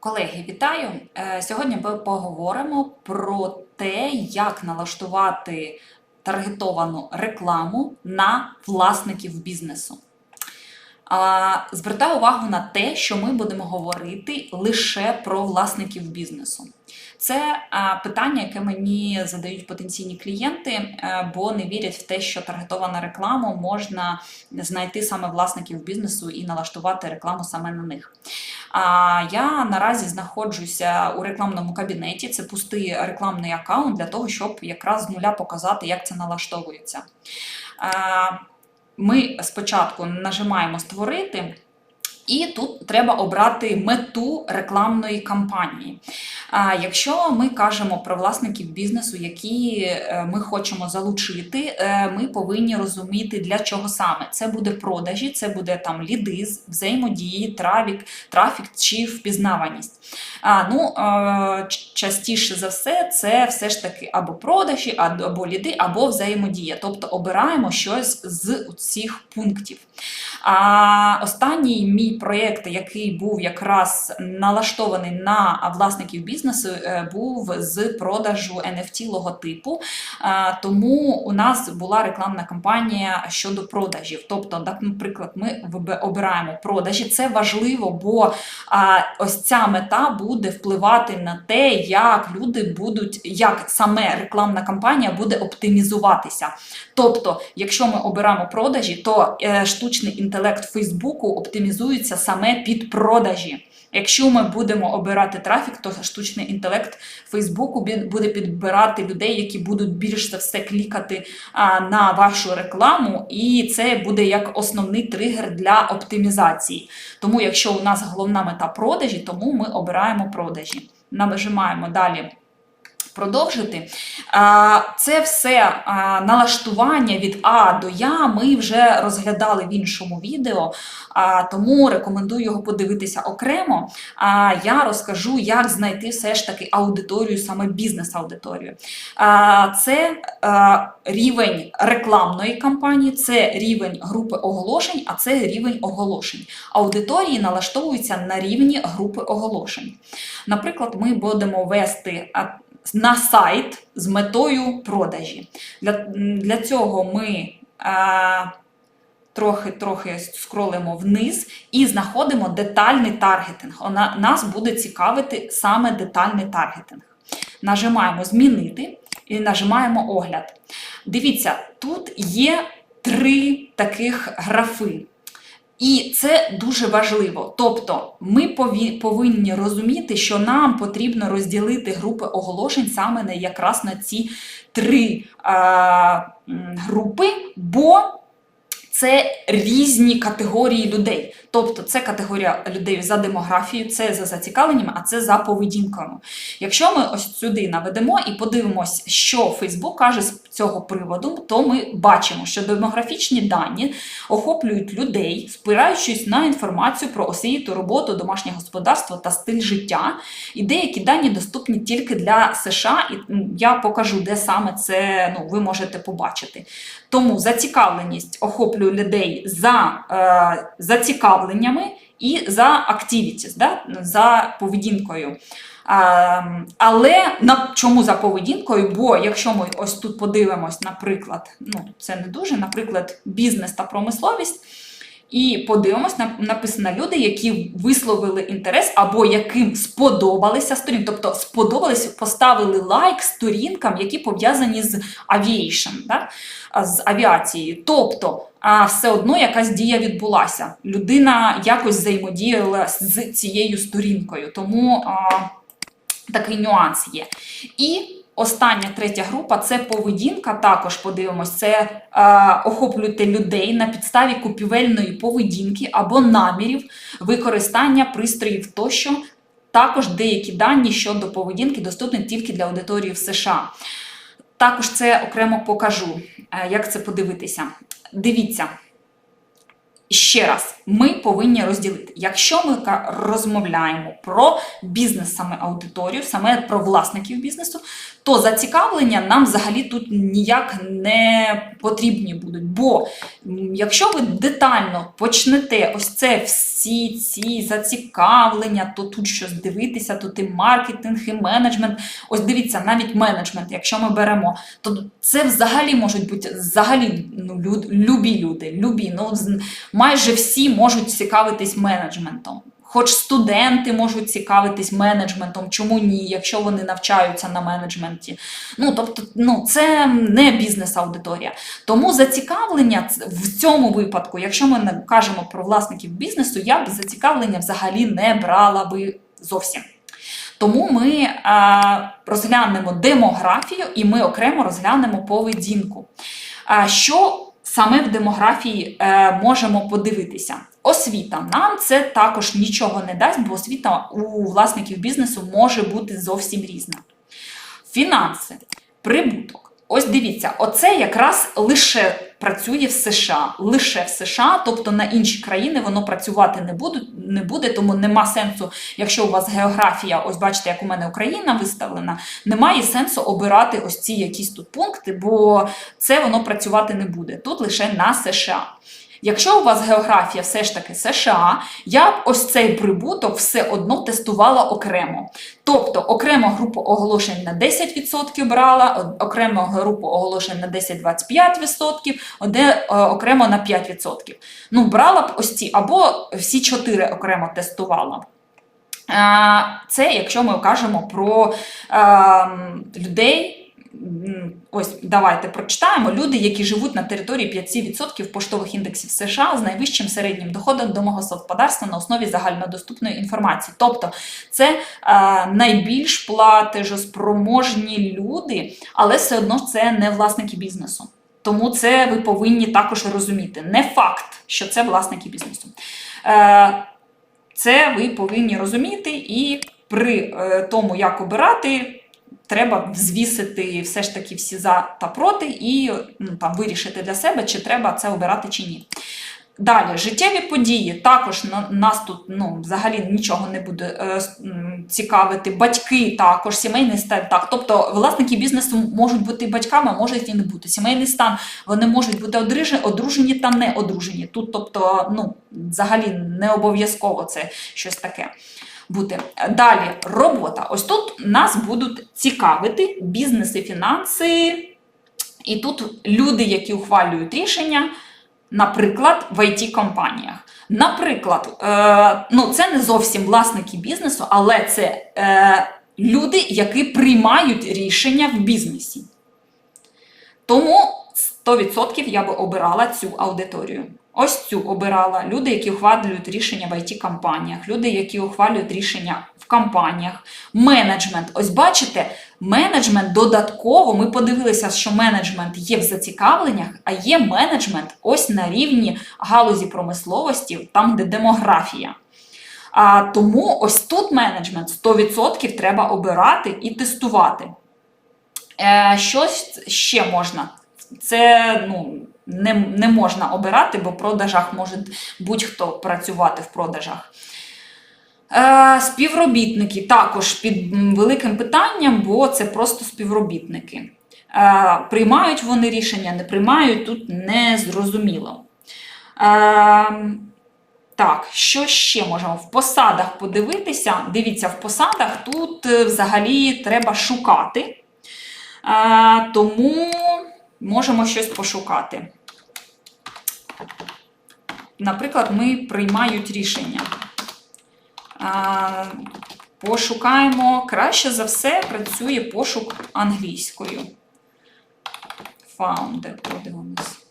Колеги, вітаю! Е, Сьогодні ми поговоримо про те, як налаштувати таргетовану рекламу на власників бізнесу. Звертаю увагу на те, що ми будемо говорити лише про власників бізнесу. Це питання, яке мені задають потенційні клієнти, е, бо не вірять в те, що таргетована реклама можна знайти саме власників бізнесу і налаштувати рекламу саме на них. А я наразі знаходжуся у рекламному кабінеті. Це пустий рекламний аккаунт для того, щоб якраз з нуля показати, як це налаштовується. Ми спочатку нажимаємо створити. І тут треба обрати мету рекламної кампанії. А якщо ми кажемо про власників бізнесу, які е, ми хочемо залучити, е, ми повинні розуміти, для чого саме це буде продажі, це буде там ліди, взаємодії, трафік, трафік чи впізнаваність. А, ну, е, частіше за все, це все ж таки або продажі, або ліди, або взаємодія. Тобто обираємо щось з цих пунктів. А останній мій проєкт, який був якраз налаштований на власників бізнесу, е, був з продажу NFT логотипу. Тому у нас була рекламна кампанія щодо продажів. Тобто, наприклад, ми обираємо продажі. Це важливо, бо ось ця мета буде впливати на те, як люди будуть, як саме рекламна кампанія буде оптимізуватися. Тобто, якщо ми обираємо продажі, то е, штучний інтелект Фейсбуку оптимізується саме під продажі. Якщо ми будемо обирати трафік, то штучний інтелект Фейсбуку буде підбирати людей, які будуть більш за все клікати на вашу рекламу, і це буде як основний тригер для оптимізації. Тому, якщо у нас головна мета продажі, тому ми обираємо продажі. Нажимаємо далі продовжити. Це все налаштування від А до Я ми вже розглядали в іншому відео, тому рекомендую його подивитися окремо. Я розкажу, як знайти все ж таки аудиторію, саме бізнес-аудиторію. Це рівень рекламної кампанії, це рівень групи оголошень, а це рівень оголошень. Аудиторії налаштовуються на рівні групи оголошень. Наприклад, ми будемо вести на сайт з метою продажі. Для для цього ми трохи-трохи скролимо вниз і знаходимо детальний таргетинг. Нас буде цікавити саме детальний таргетинг. Нажимаємо Змінити і нажимаємо огляд. Дивіться, тут є три таких графи. І це дуже важливо. Тобто ми повинні розуміти, що нам потрібно розділити групи оголошень саме на якраз на ці три а, групи, бо це різні категорії людей. Тобто це категорія людей за демографією, це за зацікавленнями, а це за поведінкою. Якщо ми ось сюди наведемо і подивимось, що Фейсбук каже з цього приводу, то ми бачимо, що демографічні дані охоплюють людей, спираючись на інформацію про освіту, роботу, домашнє господарство та стиль життя. І деякі дані доступні тільки для США, і я покажу, де саме це ну, ви можете побачити. Тому зацікавленість охоплює людей за е, зацікавленнями і за activities, да, за поведінкою. А, але на чому за поведінкою? Бо якщо ми ось тут подивимось, наприклад, ну це не дуже, наприклад, бізнес та промисловість. І подивимось, написано люди, які висловили інтерес або яким сподобалися сторінки. Тобто сподобалися, поставили лайк сторінкам, які пов'язані з авіейшн, да? з авіацією. Тобто все одно якась дія відбулася. Людина якось взаємодіяла з цією сторінкою. Тому а, такий нюанс є. І Остання третя група це поведінка. Також подивимось, це е, охоплюйте людей на підставі купівельної поведінки або намірів використання пристроїв тощо. Також деякі дані щодо поведінки доступні тільки для аудиторії в США. Також це окремо покажу, е, як це подивитися. Дивіться. Ще раз, ми повинні розділити. Якщо ми розмовляємо про бізнес, саме аудиторію, саме про власників бізнесу, то зацікавлення нам взагалі тут ніяк не потрібні будуть. Бо якщо ви детально почнете ось це всі всі ці зацікавлення, то тут щось дивитися, тут і маркетинг, і менеджмент. Ось дивіться, навіть менеджмент, якщо ми беремо, то це взагалі можуть бути взагалі ну, люд, любі люди, любі. Ну, майже всі можуть цікавитись менеджментом. Хоч студенти можуть цікавитись менеджментом, чому ні, якщо вони навчаються на менеджменті. Ну тобто, ну це не бізнес-аудиторія. Тому зацікавлення в цьому випадку, якщо ми не кажемо про власників бізнесу, я б зацікавлення взагалі не брала би зовсім. Тому ми е, розглянемо демографію і ми окремо розглянемо поведінку. А що саме в демографії е, можемо подивитися? Освіта нам це також нічого не дасть, бо освіта у власників бізнесу може бути зовсім різна. Фінанси, прибуток. Ось дивіться, оце якраз лише працює в США, лише в США, тобто на інші країни воно працювати не буде, не буде, тому нема сенсу, якщо у вас географія, ось бачите, як у мене Україна виставлена, немає сенсу обирати ось ці якісь тут пункти, бо це воно працювати не буде. Тут лише на США. Якщо у вас географія все ж таки США, я б ось цей прибуток все одно тестувала окремо. Тобто окремо групу оголошень на 10% брала, окремо групу оголошень на 10-25%, оде, е, окремо на 5%. Ну, брала б ось ці, або всі чотири окремо тестувала. Е, Це якщо ми кажемо про ем, людей. Ось давайте прочитаємо люди, які живуть на території 5% поштових індексів США з найвищим середнім доходом домогосподарства на основі загальнодоступної інформації. Тобто це е, найбільш платежоспроможні люди, але все одно це не власники бізнесу. Тому це ви повинні також розуміти. Не факт, що це власники бізнесу. Е, це ви повинні розуміти, і при е, тому, як обирати, треба взвісити все ж таки всі за та проти, і ну, там, вирішити для себе, чи треба це обирати чи ні. Далі, життєві події. Також на, нас тут ну, взагалі нічого не буде е, цікавити. Батьки також, сімейний стан. Так. Тобто власники бізнесу можуть бути батьками, а можуть і не бути. Сімейний стан вони можуть бути одружені, одружені та не одружені. Тут, тобто, ну, взагалі не обов'язково це щось таке бути. Далі робота. Ось тут нас будуть цікавити бізнес і фінанси. І тут люди, які ухвалюють рішення, наприклад, в IT-компаніях. Наприклад, е, ну це не зовсім власники бізнесу, але це е, люди, які приймають рішення в бізнесі. Тому 100% я би обирала цю аудиторію. Ось цю обирала люди, які ухвалюють рішення в IT-компаніях, люди, які ухвалюють рішення в компаніях, менеджмент. Ось бачите, менеджмент додатково. Ми подивилися, що менеджмент є в зацікавленнях, а є менеджмент ось на рівні галузі промисловості, там де демографія. А тому ось тут менеджмент 100% треба обирати і тестувати. Е, щось ще можна. Це ну, не, не можна обирати, бо в продажах може будь-хто працювати в продажах. Е, співробітники також під великим питанням, бо це просто співробітники. Е, приймають вони рішення, не приймають, тут не зрозуміло. Е, так, що ще можемо? В посадах подивитися. Дивіться, в посадах тут е, взагалі треба шукати. Е, тому можемо щось пошукати. Наприклад, ми приймають рішення. Пошукаємо. Краще за все працює пошук англійською. Founder, подивимось.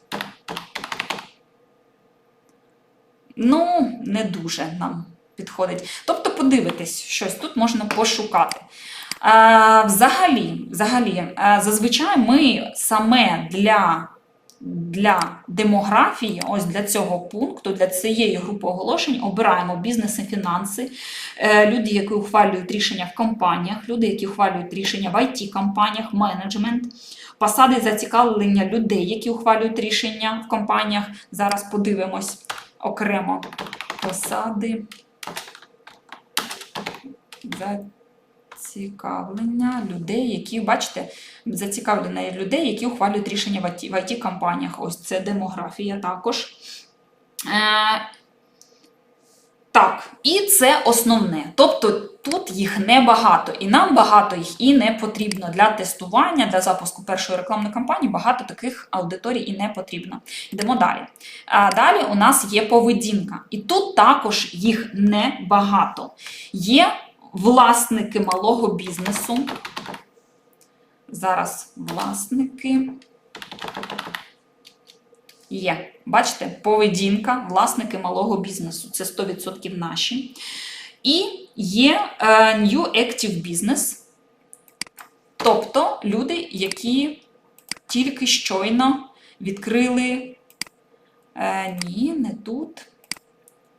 Ну, не дуже нам підходить. Тобто, подивитись щось тут можна пошукати. Взагалі, взагалі, е, зазвичай ми саме для, для демографії, ось для цього пункту, для цієї групи оголошень обираємо бізнес і фінанси, е, люди, які ухвалюють рішення в компаніях, люди, які ухвалюють рішення в IT-компаніях, менеджмент, посади зацікавлення людей, які ухвалюють рішення в компаніях. Зараз подивимось окремо посади. Зацікавлення людей, які, бачите, зацікавлення людей, які ухвалюють рішення в IT, в IT-компаніях. Ось це демографія також. Е, Так, і це основне. Тобто тут їх небагато, і нам багато їх і не потрібно для тестування, для запуску першої рекламної кампанії. Багато таких аудиторій і не потрібно. Йдемо далі. А далі у нас є поведінка, і тут також їх небагато. Є власники малого бізнесу. Зараз власники. Є. Бачите, поведінка, власники малого бізнесу. Це 100% наші. І є е, New Active Business, тобто люди, які тільки щойно відкрили. Е, ні, не тут.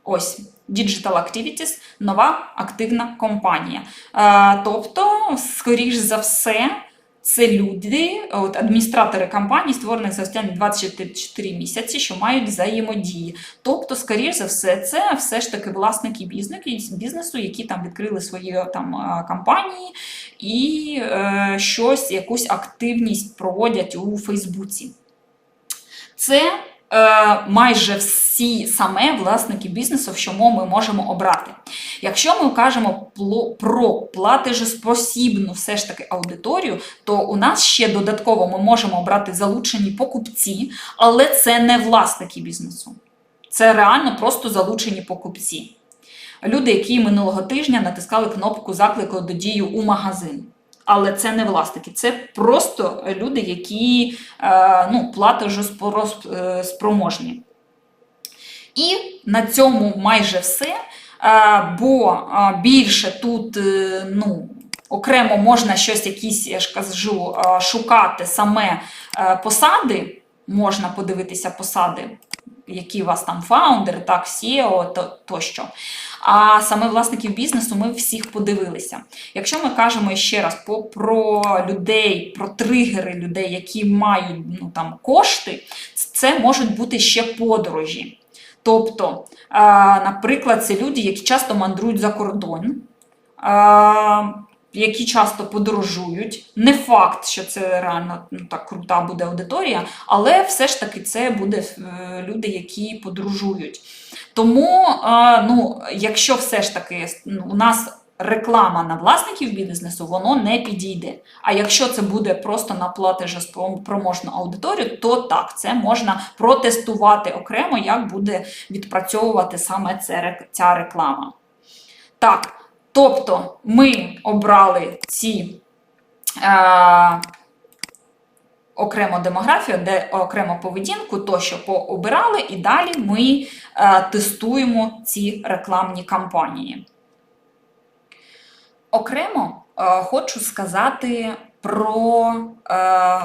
Ось. Digital Activities нова активна компанія. Е, тобто, скоріш за все, це люди, от адміністратори компаній, створених за останні 24 місяці, що мають взаємодії. Тобто, скоріш за все, це все ж таки власники бізнесу, які там відкрили свої там е, компанії і е, щось, якусь активність проводять у Фейсбуці. Це майже всі саме власники бізнесу, що ми можемо обрати. Якщо ми кажемо про платежеспосібну все ж таки аудиторію, то у нас ще додатково ми можемо обрати залучені покупці, але це не власники бізнесу. Це реально просто залучені покупці. Люди, які минулого тижня натискали кнопку заклику до дії у магазин. Але це не власники, це просто люди, які е, ну, платежоспроможні. І на цьому майже все. Е, бо е, більше тут е, ну, окремо можна щось якісь, я ж кажу, е, шукати саме е, посади, можна подивитися посади, які у вас там фаундери, так, SEO то, тощо. А саме власників бізнесу ми всіх подивилися. Якщо ми кажемо ще раз по, про людей, про тригери людей, які мають ну, там, кошти, це можуть бути ще подорожі. Тобто, наприклад, це люди, які часто мандрують за кордон, які часто подорожують. Не факт, що це реально ну, так крута буде аудиторія, але все ж таки це буде е, люди, які подорожують. Тому, е, ну, якщо все ж таки ну, у нас реклама на власників бізнесу, воно не підійде. А якщо це буде просто на платежеспроможну аудиторію, то так, це можна протестувати окремо, як буде відпрацьовувати саме ця реклама. Так, тобто ми обрали ці. Е, окремо демографію, де окремо поведінку, то що пообирали, і далі ми е, тестуємо ці рекламні кампанії. Окремо е, хочу сказати про е,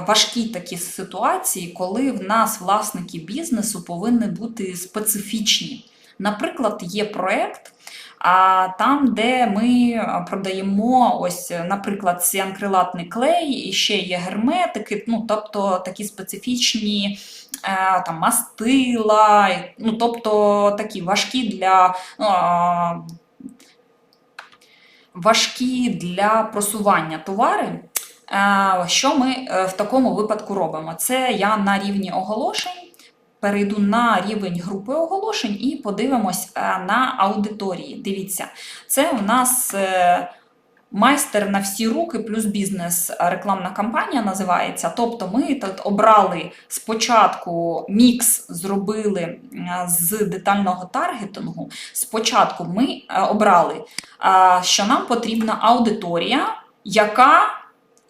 важкі такі ситуації, коли в нас власники бізнесу повинні бути специфічні. Наприклад, є проєкт, а там, де ми е, продаємо ось, наприклад, ціанкрилатний клей, і ще є герметики, ну тобто такі специфічні е, там мастила, ну тобто такі важкі для. ну, важкі для просування товари. Е, Що ми е, в такому випадку робимо? Це я на рівні оголошень. Перейду на рівень групи оголошень і подивимось е, на аудиторії. Дивіться, це у нас е, майстер на всі руки плюс бізнес е, рекламна кампанія називається. Тобто ми тут обрали спочатку мікс, зробили з детального таргетингу. Спочатку ми обрали, що нам потрібна аудиторія, яка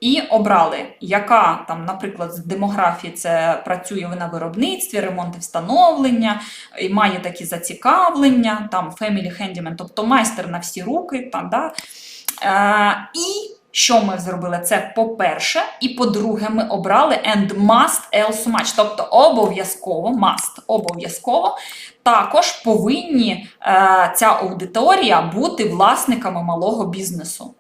і обрали, яка там, наприклад, з демографії це працює на виробництві, ремонт і встановлення, і має такі зацікавлення, там Family Handyman, тобто майстер на всі руки. Там, да? е, і що ми зробили? Це по-перше, і по-друге, ми обрали and must else match, тобто обов'язково, must, обов'язково також повинні е, ця аудиторія бути власниками малого бізнесу.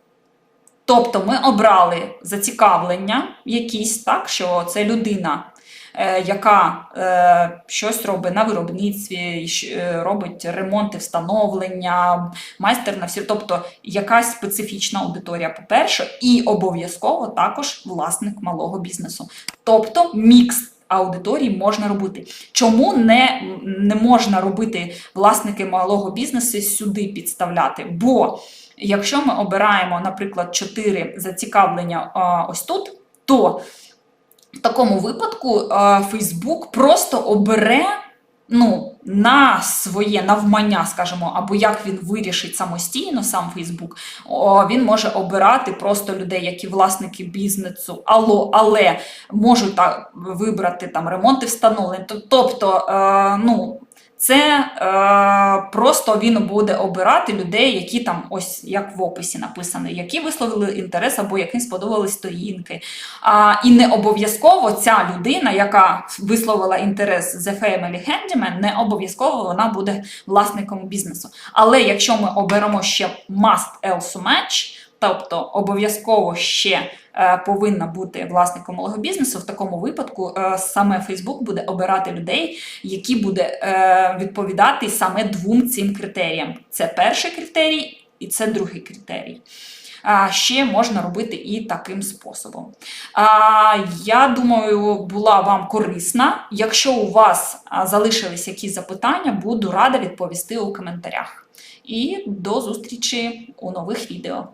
Тобто ми обрали зацікавлення якісь, так, що це людина, е, яка е, щось робить на виробництві, е, робить ремонти, встановлення, майстер на всі, тобто якась специфічна аудиторія, по-перше, і обов'язково також власник малого бізнесу. Тобто мікс аудиторії можна робити. Чому не, не можна робити власники малого бізнесу сюди підставляти? Бо якщо ми обираємо, наприклад, 4 зацікавлення ось тут, то в такому випадку Facebook просто обере ну, на своє навмання, скажімо, або як він вирішить самостійно, сам Фейсбук, він може обирати просто людей, які власники бізнесу, алло, але можуть так вибрати там ремонти встановлень. Тобто, е, ну. Це е, просто він буде обирати людей, які там, ось як в описі написано, які висловили інтерес або яким сподобались сторінки. А, і не обов'язково ця людина, яка висловила інтерес The Family Handyman, не обов'язково вона буде власником бізнесу. Але якщо ми оберемо ще must else match, тобто обов'язково ще е, повинна бути власником малого бізнесу, в такому випадку е, саме Facebook буде обирати людей, які буде е, відповідати саме двом цим критеріям. Це перший критерій і це другий критерій. Ще можна робити і таким способом. Я думаю, була вам корисна. Якщо у вас залишились якісь запитання, буду рада відповісти у коментарях. І до зустрічі у нових відео.